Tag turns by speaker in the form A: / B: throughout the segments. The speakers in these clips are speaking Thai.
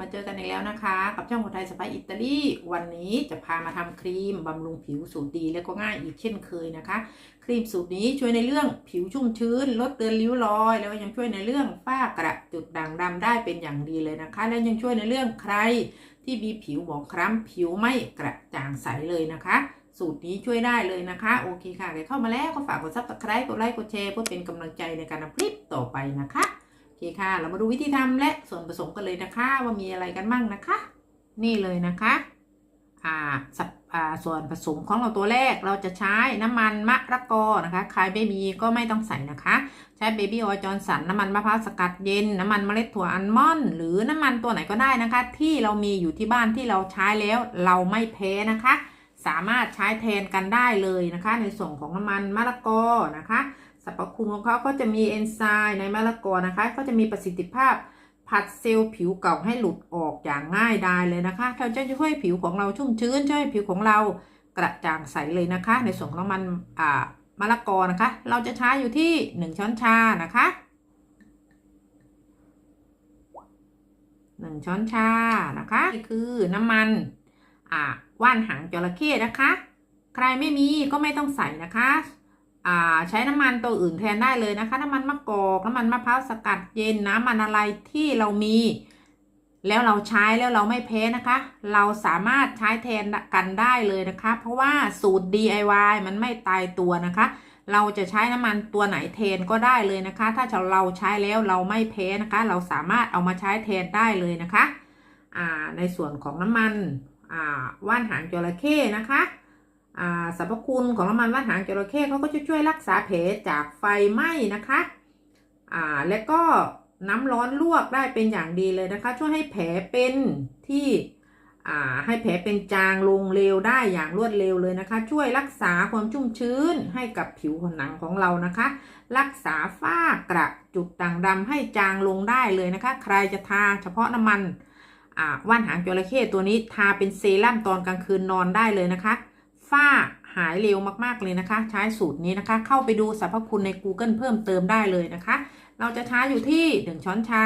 A: มาเจอกันอีกแล้วนะคะ กับช่องคนไทยสไปอิตาลีวันนี้จะพามาทำครีมบำรุงผิวสูตรดีและก็ง่ายอีกเช่นเคยนะคะ ครีมสูตรนี้ช่วยในเรื่องผิวชุ่มชื้น ลดเตือนริ้วรอย แล้วก็ยังช่วยในเรื่องฝ้ากระจุดด่างดำได้เป็นอย่างดีเลยนะคะ และยังช่วยในเรื่องใครที่มีผิวหมองคล้ำผิวไม่กระจ่างใสเลยนะคะสูตรนี้ช่วยได้เลยนะคะ โอเคค่ะใครเข้ามาแล้วก็ฝากกดซับสไครต์กดไลค์กดแชร์เพื่อเป็นกำลังใจในการทำคลิปต่อไปนะคะ เคค่ะ เรามาดูวิธีทำและส่วนผสมกันเลยนะคะ ว่ามีอะไรกันบ้างนะคะ นี่เลยนะคะอ่าสับอ่าส่วนผสมของเราตัวแรกเราจะใช้น้ำมันมะระกอนะคะ ใครไม่มีก็ไม่ต้องใส่นะคะ ใช้เบบี้ออยจอนสันน้ำมันมะพร้าวสกัดเย็น น้ำมันเมล็ดถั่วอัลมอนด์หรือน้ำมันตัวไหนก็ได้นะคะ ที่เรามีอยู่ที่บ้านที่เราใช้แล้วเราไม่แพ้นะคะ สามารถใช้แทนกันได้เลยนะคะ ในส่วนของน้ำมันมะละกอนะคะสรรพคุณของเขาก็จะมีเอนไซม์ในมะละกอนะคะ ก็จะมีประสิทธิภาพผัดเซลล์ผิวเก่าให้หลุดออกอย่างง่ายดายเลยนะคะเราจะช่วยผิวของเราชุ่มชื้นช่วยผิวของเรากระจ่างใสเลยนะคะ ในส่วนของน้ำมันอ่ามะละกอนะคะ เราจะใช้อยู่ที่ 1 ช้อนชานะคะ 1 ช้อนชานะคะนี่คือน้ำมัน ว่านหางจระเข้นะคะ ใครไม่มีก็ไม่ต้องใส่นะคะใช้น้ำมันตัวอื่นแทนได้เลยนะคะ น้ำมันมะกอกน้ำมันมะพร้าวสกัดเย็นน้ำมันอะไรที่เรามี แล้วเราใช้แล้วเราไม่แพ้นะคะ เราสามารถใช้แทนกันได้เลยนะคะ เพราะว่าสูตร DIY มันไม่ตายตัวนะคะ เราจะใช้น้ำมันตัวไหนแทนก็ได้เลยนะคะ ถ้าเราใช้แล้วเราไม่แพ้นะคะ เราสามารถเอามาใช้แทนได้เลยนะคะในส่วนของน้ำมัน ว่านหางจระเข้นะคะอ่าสรรพคุณของน้ำมันว่านหางจระเข้เขาก็จะช่วยรักษาแผลจากไฟไหม้นะคะและก็น้ำร้อนลวกได้เป็นอย่างดีเลยนะคะ ช่วยให้แผลเป็นที่ให้แผลเป็นจางลงเร็วได้อย่างรวดเร็วเลยนะคะ ช่วยรักษาความชุ่มชื้นให้กับผิวของหนังของเรานะคะ รักษาฝ้ากระจุดด่างดำให้จางลงได้เลยนะคะ ใครจะทาเฉพาะน้ำมัน ว่านหางจระเข้ตัวนี้ทาเป็นเซรั่มตอนกลางคืนนอนได้เลยนะคะ ฝ้าหายเร็วมากๆเลยนะคะ ใช้สูตรนี้นะคะ เข้าไปดูสรรพคุณใน Google เพิ่มเติมได้เลยนะคะ เราจะใช้อยู่ที่1ช้อนชา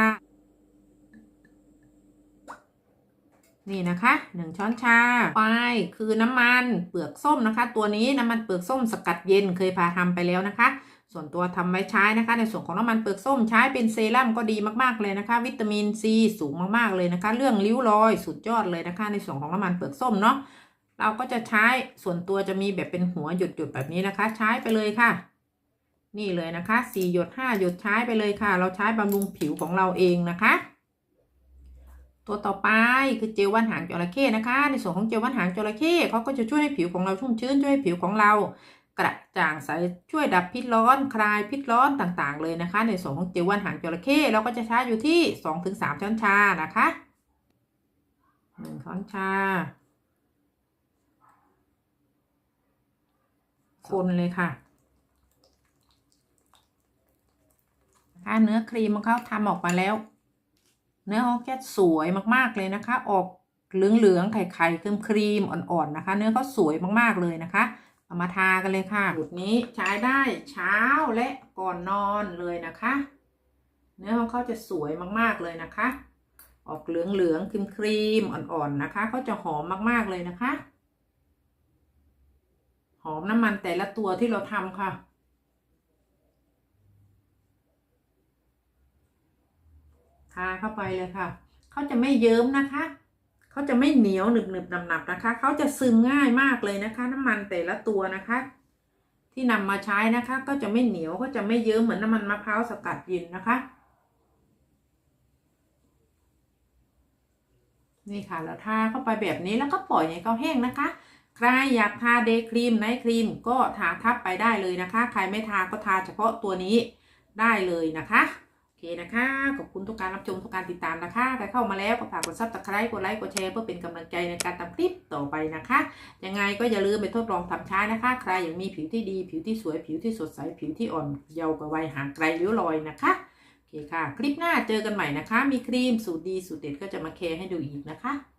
A: นี่นะคะ1ช้อนชาไปคือน้ำมันเปลือกส้มนะคะ ตัวนี้น้ำมันเปลือกส้มสกัดเย็นเคยพาทำไปแล้วนะคะ ส่วนตัวทำไว้ใช้นะคะ ในส่วนของน้ำมันเปลือกส้มใช้เป็นเซรั่มก็ดีมากๆเลยนะคะ วิตามินซีสูงมากๆเลยนะคะ เรื่องริ้วรอยสุดยอดเลยนะคะ ในส่วนของน้ำมันเปลือกส้มเนาะเราก็จะใช้ส่วนตัวจะมีแบบเป็นหัวหยดหยดๆแบบนี้นะคะ ใช้ไปเลยค่ะ นี่เลยนะคะสี่หยดห้าหยดใช้ไปเลยค่ะ เราใช้บำรุงผิวของเราเองนะคะ ตัวต่อไปคือเจลว่านหางจระเข้นะคะ ในส่วนของเจลว่านหางจระเข้เขาก็จะช่วยให้ผิวของเราชุ่มชื้นช่วยให้ผิวของเรา กระจ่างใสช่วยดับพิษร้อนคลายพิษร้อนต่างๆ เลยนะคะ ในส่วนของเจลว่านหางจระเข้เราก็จะใช้อยู่ที่สองถึงสามช้อนชานะคะหนึ่งช้อนชา คนเลยค่ะนะคะเนื้อครีมของเขาทำออกมาแล้ว เนื้อเขาแค่สวยมากๆเลยนะคะ ออกเหลืองๆไข่ๆครีมครีมอ่อนๆนะคะ เนื้อเขาสวยมากๆเลยนะคะ เอามาทากันเลยค่ะสูตรนี้ใช้ได้เช้าและก่อนนอนเลยนะคะ เนื้อของเขาจะสวยมากๆเลยนะคะ ออกเหลืองๆครีมครีมอ่อนๆนะคะเขาจะหอมมากๆเลยนะคะ หอมน้ำมันแต่ละตัวที่เราทำค่ะทาเข้าไปเลยค่ะ เขาจะไม่เยิ้มนะคะ เขาจะไม่เหนียวหนึบหนึบหนับหนับนะคะ เขาจะซึมง่ายมากเลยนะคะ น้ำมันแต่ละตัวนะคะ ที่นำมาใช้นะคะ ก็จะไม่เหนียวก็จะไม่เยิ้มเหมือนน้ำมันมะพร้าวสกัดเย็นนะคะ นี่ค่ะเราทาเข้าไปแบบนี้แล้วก็ปล่อยให้เขาแห้งนะคะใครอยากทาเดย์ครีมไนท์ครีมก็ทาทับไปได้เลยนะคะ ใครไม่ทาก็ทาเฉพาะตัวนี้ได้เลยนะคะ เคนะคะ ขอบคุณทุกการรับชมทุกการติดตามนะคะใครเข้ามาแล้วก็ฝากกดซับสไครต์กดไลค์กดแชร์เพื่อเป็นกำลังใจในการทำคลิปต่อไปนะคะ ยังไงก็อย่าลืมไปทดลองทำใช้นะคะ ใครอยากมีผิวที่ดี ผิวที่สวยผิวที่สดใสผิวที่อ่อนเยาว์กว่าวัยห่างไกลริ้วรอยนะคะโอเคค่ะ คลิปหน้าเจอกันใหม่นะคะ มีครีมสูตรดีสูตรเด็ดก็จะมาแชร์ให้ดูอีกนะคะ